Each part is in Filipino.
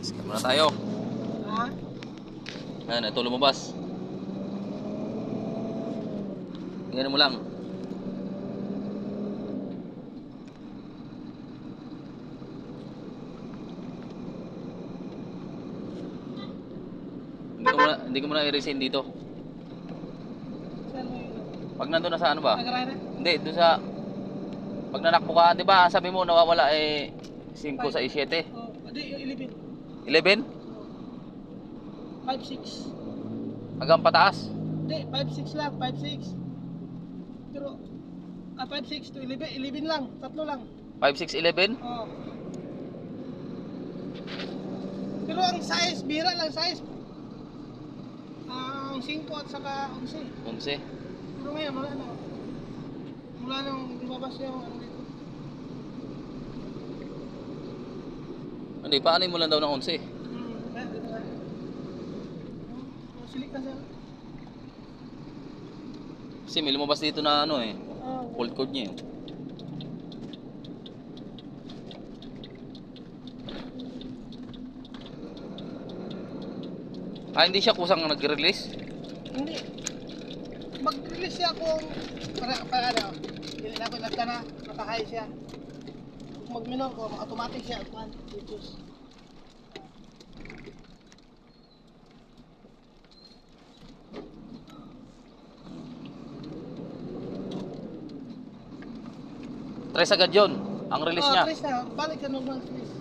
Scan muna tayo. Ha? Ayan, ito lumabas. Tingnan mo lang. Hindi ko muna, hindi ko muna i-resign dito. Pag nandun na sa ano ba? Hindi, doon sa... Pag nanakbo ka, di ba, sabi mo nawawala eh 5 sa 7. Oh, hindi, yung 11. 11? 5-6. Hanggang pataas? Hindi, 5-6 lang, 5-6. Pero, ah, 5-6 to 11, 11 lang, tatlo lang. 5, 6, 11? Oh. Pero ang size, bira lang size. Ang 5 at saka 11. 11. Pero ngayon, wala na. Mula nung lumabas yung ano dito. Hindi, paano mo lang daw ng 11? Hmm, kaya dito na. Oh, silik na siya. Kasi may lumabas dito na ano eh. Fault code niya eh. Ah, hindi siya kusang nag-release? Hindi. Mag-release siya kung para para ano, dili na ko nagka na makahay siya. Kung mag-minor ko, automatic siya kuan Bluetooth. Tres agad yun. Ang release oh, niya. Trace na, balik sa normal release.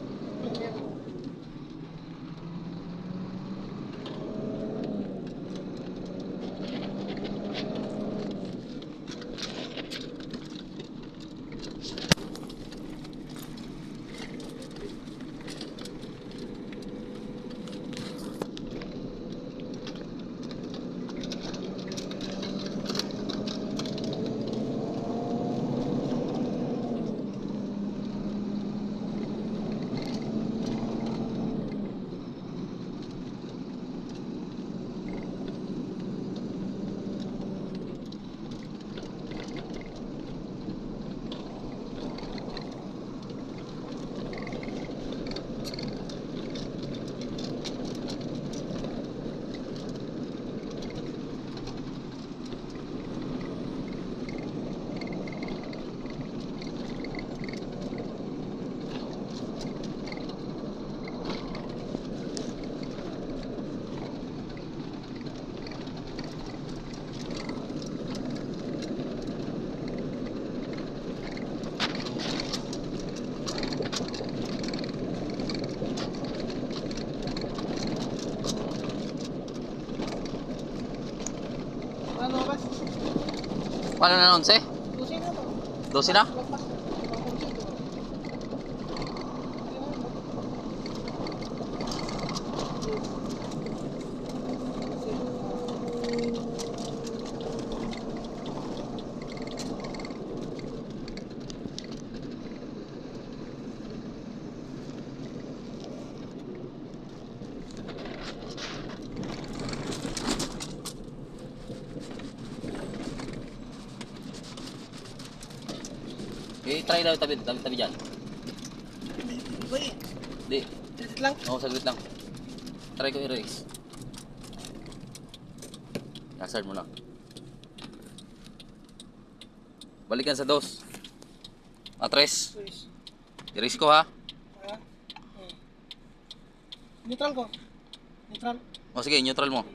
Paano na 11? Tusin na to. Eh, try daw tabi, tabi, tabi dyan. Wait, Di. Disit lang. Oo, saglit lang. Try ko i-erase. Hazard mo lang. Balikan sa dos. Atres. Please. I-erase ko ha. Hmm. Neutral ko. Neutral. O sige, neutral mo.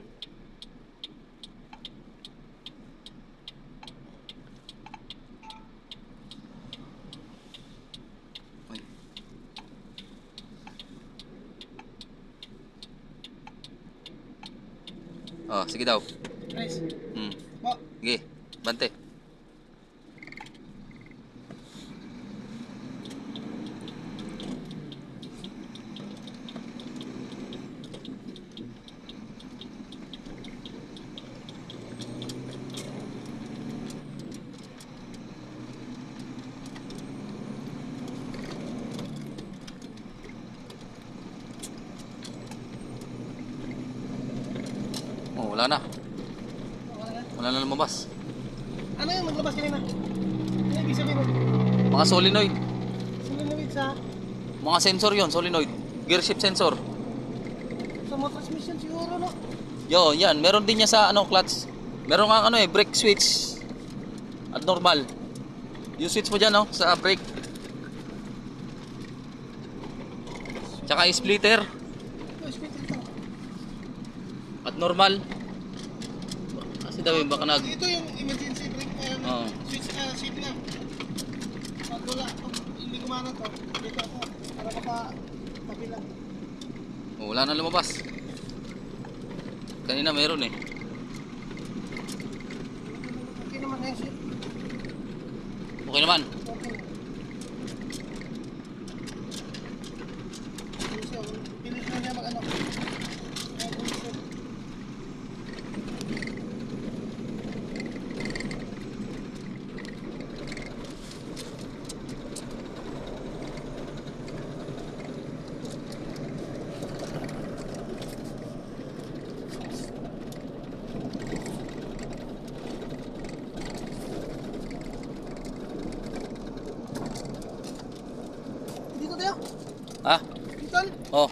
Oh, sige daw. Nice. Hmm. Ba, Sige, bante. Oh, wala na. wala na. Lumabas. Ano yung maglabas kanina? Ano ibig sabihin nun? Mga solenoid. Sumunod sa... Mga sensor yon solenoid. Gear shift sensor. Sa mga transmission siguro, no? Yo, yan. Meron din niya sa ano, clutch. Meron kang ano eh, brake switch. At normal. Yung switch mo dyan, no? Sa brake. Tsaka yung splitter. At normal. Daw yung baka nag... Ito yung emergency brake, eh, Oo. switch, uh, switch lang. Pag wala, hindi kumana to, dito ako, para maka, kabila. Oh, wala na lumabas. Kanina meron eh. Okay naman siya. Okay naman. Okay. Ayun siya, pilit na niya mag ano. Ayun siya. Dito tayo. Ha? Dito. Oh.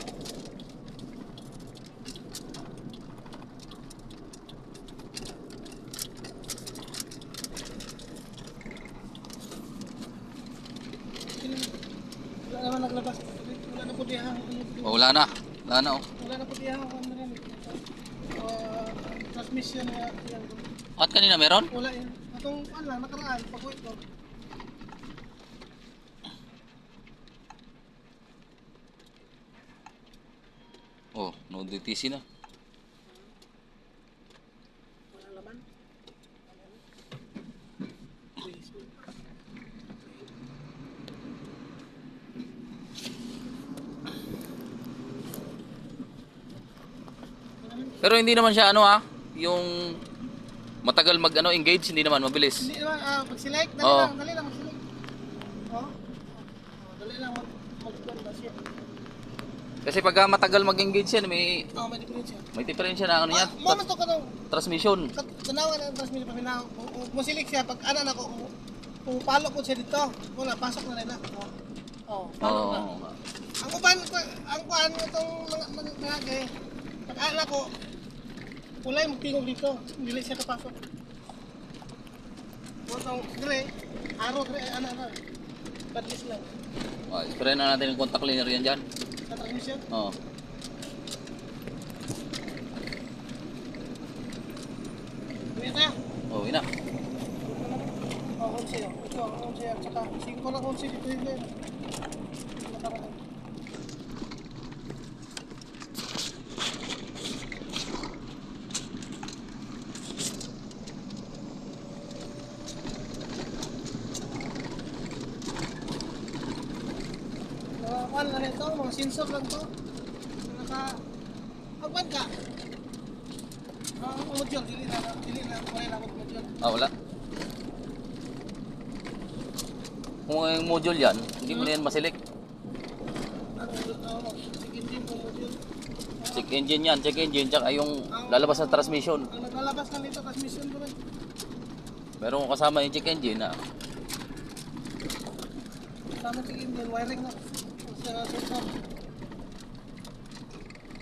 Wala naman naglabas. Wala na putihang. oh wala na. Wala na oh. Wala na putihang. Ano rin. Uh, transmission na yan. At kanina meron? Wala yan. Atong ano nakaraan. Pag-wait ko. No DTC na. Pero hindi naman siya ano ha, yung matagal mag ano engage, hindi naman mabilis. Hindi naman, ah, pag-select, dali Oo. lang, dali lang mag-select. Oh. Dali lang mag mag na siya. Kasi pag ah, matagal mag-engage yan, may Oh, may diferensya. may diferensya na ano yan, Ah, moment to ka nung transmission. tanawa na ang transmission pa minaw. Musilik siya pag ana na ko kung palo ko siya dito. Wala pasok na nila. Oh. Oh, palo na. Oo. Ang uban ko, ang kuan itong mga mga mga kay pag ana ko ulay magtingog dito. Dili siya kapasok. Botong dire, aro dire ana na. Badlis lang. Oh, spray na natin yung contact cleaner yan dyan. Sa transmission. Oo. Uwi tayo. Oh, ina. Oh, 11 yun. Ito, 11 yan. Saka 5 na 11 dito yun din. Nakaraan. Mga kwan na rin to, mga sensor lang to. Naka, pagwan ka. Ah, module, dili na, dili na, wala na module. Ah, wala. Kung yung module yan, hindi mo na yan masilik. Check engine yan, check engine, tsaka yung lalabas sa transmission. Ang naglalabas na nito, transmission ko rin. Meron kong kasama yung check engine na Tama tingin din, wiring na. Sa sensor.